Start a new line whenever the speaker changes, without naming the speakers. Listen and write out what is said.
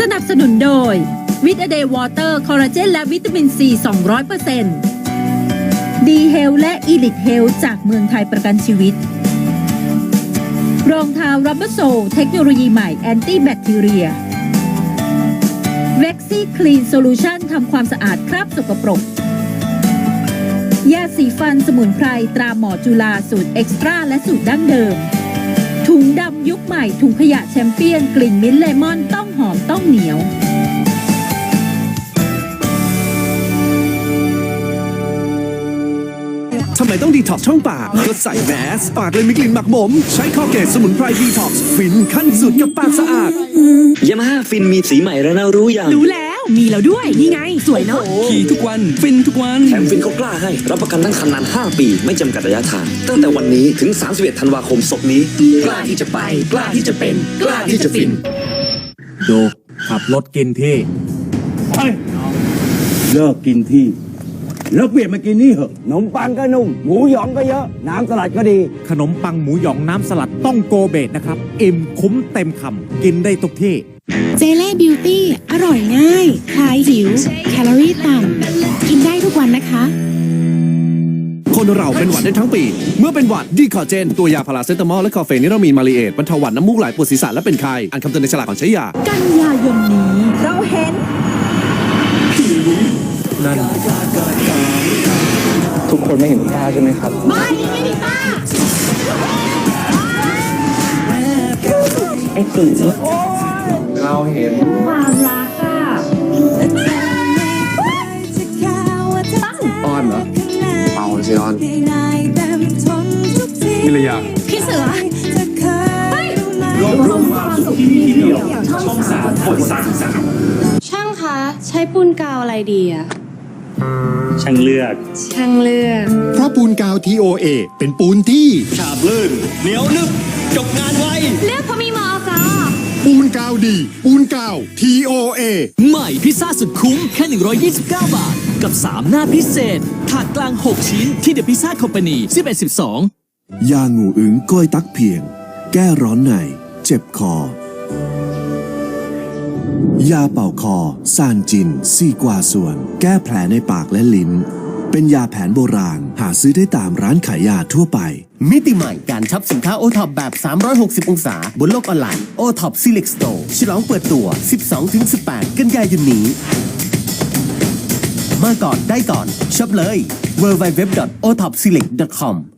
สนับสนุนโดยวิตาเดย์วอเตอร์คอลลาเจนและวิตามินซี 200%ดีเฮลและอีลิทเฮลจากเมืองไทยประกันชีวิต รองเท้ารับเบอร์โซเทคโนโลยีใหม่แอนตี้แบคทีเรียเว็กซี่คลีนโซลูชันทำความสะอาดคราบสกปรก ยาสีฟันสมุนไพรตราหมอจุฬาสูตรเอ็กซ์ตร้าและสูตรดั้งเดิม ถุงดำยุคใหม่ถุงขยะแชมเปี้ยนกลิ่นมิ้นท์เลมอนต้องหอมต้องเหนียว
ทำไมต้องดีท็อกช่องปากก็ใส่แมสปากเลยมีกลิ่นหมักหมม ใช้คอเกตสมุนไพรดีท็อกซ์ฟินขั้นสุดกับปากสะอาด
ยามาฮ่าฟินมีสีใหม่แล้วนะรู้ยัง
รู้แล้ว มีแล้วด้วย นี่ไง สวยเนาะ
ขี่ทุกวัน ฟินทุกวัน
แถมฟินเขากล้าให้ รับประกันทั้งคันนาน 5 ปี ไม่จำกัดระยะทาง ตั้งแต่วันนี้ถึง 31 ธันวาคมศกนี้ กล้าที่จะไป กล้าที่จะเป็น กล้าที่จะฟิน
ดูขับรถกินที่
เลิกกินที่แล้วเปลี่ยนมากินนี่เหอะขนมปังก็นุ่ม หมูหยองก็เยอะ น้ำสลัดก็ดี
ขนมปังหมูหยองน้ำสลัดต้องโกเบตนะครับ อิ่มคุ้มเต็มคำกินได้ทุกที่
เจเล่บิวตี้ อร่อยง่าย คลายหิว แคลอรี่ต่ำ กินได้ทุกวันนะคะ
คนเราเป็นหวัดได้ทั้งปี เมื่อเป็นหวัดดีคอเจน ตัวยาพาราเซตามอลและคอเฟนิรามีนมาลีเอทบรรเทาหวัดน้ำมูกไหลปวดศีรษะและเป็นไข้อ่านคำเตือนในฉลากก่อนใช้ยา
กันยายนนี้ เราเห็น
นั่น
ทุกคนไม่เห็นค่าใช่ไหมครับ เราเห็นอ้อนเหรอเมาสิออนมิรยา
พี่เสือ
ช่างคะใช้ปูนกาวอะไรดีอะ
ช่างเลือก
ช่างเลือก
เพราะปูนกาว TOA เป็นปูนที่
ฉาบลื่น เหนียวนึบจบงานไว
เลือกเพราะมีมอกา
ปูนกาวดี ปูนกาว TOA
ใหม่พิซซ่าสุดคุ้มแค่ 129 บาท กับ 3 หน้าพิเศษ ถาดกลาง 6 ชิ้นที่เดอะพิซซ่าคอมพานี11 12
ยางูอึงก้อยตักเพียง แก้ร้อนใน เจ็บคอ ยาเป่าคอ ซานจิน ซีกวาส่วน แก้แผลในปากและลิ้น เป็นยาแผนโบราณ หาซื้อได้ตามร้านขายยาทั่วไป
มิติใหม่การช็อปสินค้าโอท็อปแบบ 360 องศา บนโลกออนไลน์โอท็อปซิเล็กสโตร์ฉลองเปิดตัว 12-18 กันยายนนี้ มาก่อนได้ก่อนช็อปเลย www. otopsilic. com